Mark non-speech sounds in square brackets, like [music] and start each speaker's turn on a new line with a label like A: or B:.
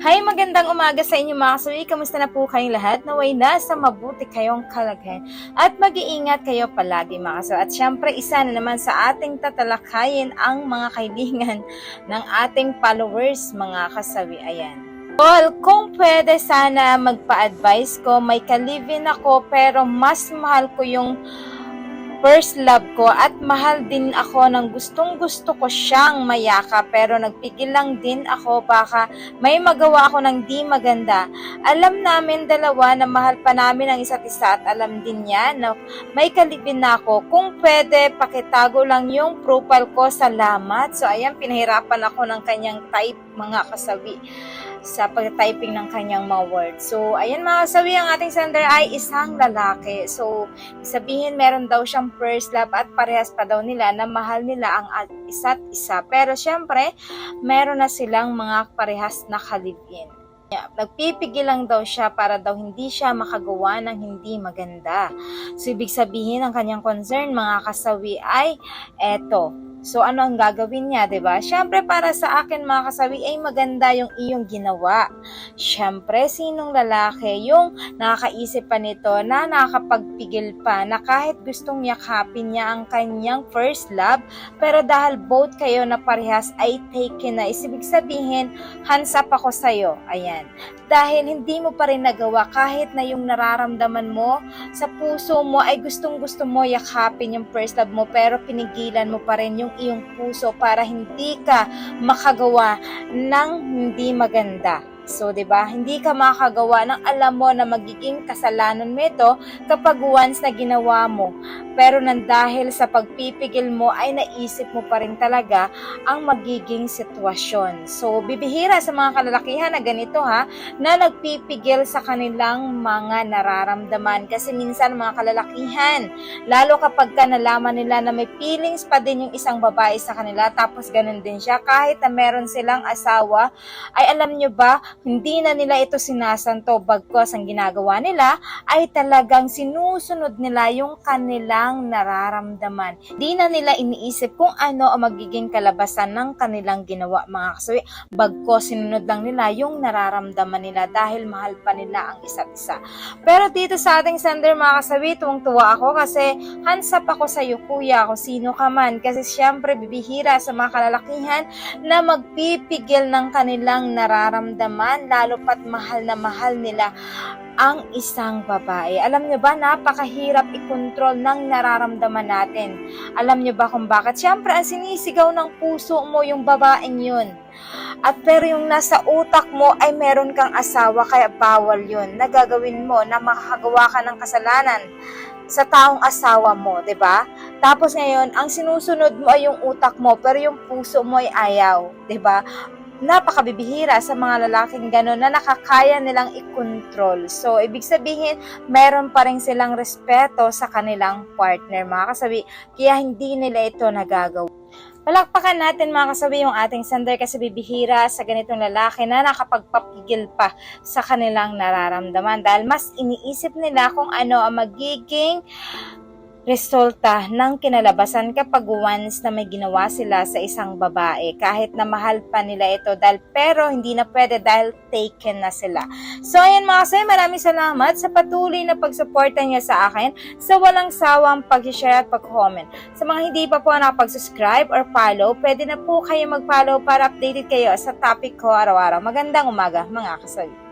A: Hi, magandang umaga sa inyo mga kasawi. Kamusta na po kayong lahat? Naway na sa mabuti kayong kalagay. At mag-iingat kayo palagi mga kasawi. At syempre, isa na naman sa ating tatalakayin ang mga kaibigan [laughs] ng ating followers mga kasawi. Ayan. Tol, kung pwede sana magpa-advise ko, may kalivin ako pero mas mahal ko yung first love ko at mahal din ako ng gustong gusto ko siyang mayaka pero nagpigil lang din ako baka may magawa ako ng di maganda. Alam namin dalawa na mahal pa namin ang isa't isa at alam din niya na may kalibin na ako. Kung pwede, pakitago lang yung profile ko. Salamat. So, ayan, pinahirapan ako ng kanyang type mga kasawi sa pag-typing ng kanyang mga words. So, ayan mga kasawi, ang ating sender ay isang lalaki. So, sabihin meron daw siyang first love at parehas pa daw nila na mahal nila ang at- isa't isa. Pero syempre, meron na silang mga parehas na kalibin. Yeah, Nagpipigil lang daw siya para daw hindi siya makagawa ng hindi maganda. So, ibig sabihin ang kanyang concern mga kasawi ay eto. So, ano ang gagawin niya, 'di ba? Syempre, para sa akin mga kasawi ay maganda yung iyong ginawa. Syempre, sinong lalaki yung nakakaisip pa nito na nakakapagpigil pa na kahit gustong yakapin niya ang kanyang first love, pero dahil both kayo na parehas ay taken na. Ibig sabihin, hands up ako sa'yo. Ayan. Dahil hindi mo pa rin nagawa kahit na yung nararamdaman mo sa puso mo ay gustong gusto mo yakapin yung first love mo pero pinigilan mo pa rin yung iyong puso para hindi ka makagawa ng hindi maganda. So, 'di ba? Hindi ka makagawa ng alam mo na magiging kasalanan mo ito kapag once na ginawa mo. Pero nang dahil sa pagpipigil mo ay naisip mo pa rin talaga ang magiging sitwasyon. So, bibihira sa mga kalalakihan na ganito ha, na nagpipigil sa kanilang mga nararamdaman. Kasi minsan mga kalalakihan, lalo kapag ka nalaman nila na may feelings pa din yung isang babae sa kanila, tapos ganun din siya, kahit na meron silang asawa, ay alam nyo ba, hindi na nila ito sinasanto bagkos ang ginagawa nila ay talagang sinusunod nila yung kanilang nararamdaman. Di na nila iniisip kung ano ang magiging kalabasan ng kanilang ginawa mga kasawi. Bagkos sinunod lang nila yung nararamdaman nila dahil mahal pa nila ang isa't isa. Pero dito sa ating sender mga kasawi, tuwang-tuwa ako kasi hands up ako sa iyo kuya kung sino ka man kasi syempre bibihira sa mga kalalakihan na magpipigil ng kanilang nararamdaman lalo pat mahal na mahal nila ang isang babae. Alam niyo ba, napakahirap ikontrol ng nararamdaman natin. Alam niyo ba kung bakit? Siyempre, ang sinisigaw ng puso mo yung babaeng yun. At pero yung nasa utak mo ay meron kang asawa kaya bawal yun. Nagagawin mo na makakagawa ka ng kasalanan sa taong asawa mo, 'di ba? Tapos ngayon, ang sinusunod mo ay yung utak mo, pero yung puso mo ay ayaw, 'di ba? Napakabibihira sa mga lalaking gano'n na nakakaya nilang i-control. So, ibig sabihin, meron pa rin silang respeto sa kanilang partner, mga kasabi. Kaya hindi nila ito nagagawa. Palakpakan natin mga kasabi yung ating sender kasi bibihira sa ganitong lalaki na nakapagpapigil pa sa kanilang nararamdaman dahil mas iniisip nila kung ano ang magiging resulta ng kinalabasan kapag once na may ginawa sila sa isang babae kahit na mahal pa nila ito dahil pero hindi na pwede dahil taken na sila. So ayan mga kasay, maraming salamat sa patuloy na pagsuporta niya sa akin sa walang sawang pag-share at pag-comment. Sa mga hindi pa po nakapag-subscribe or follow, pwede na po kayo mag-follow para updated kayo sa topic ko araw-araw. Magandang umaga mga kasay.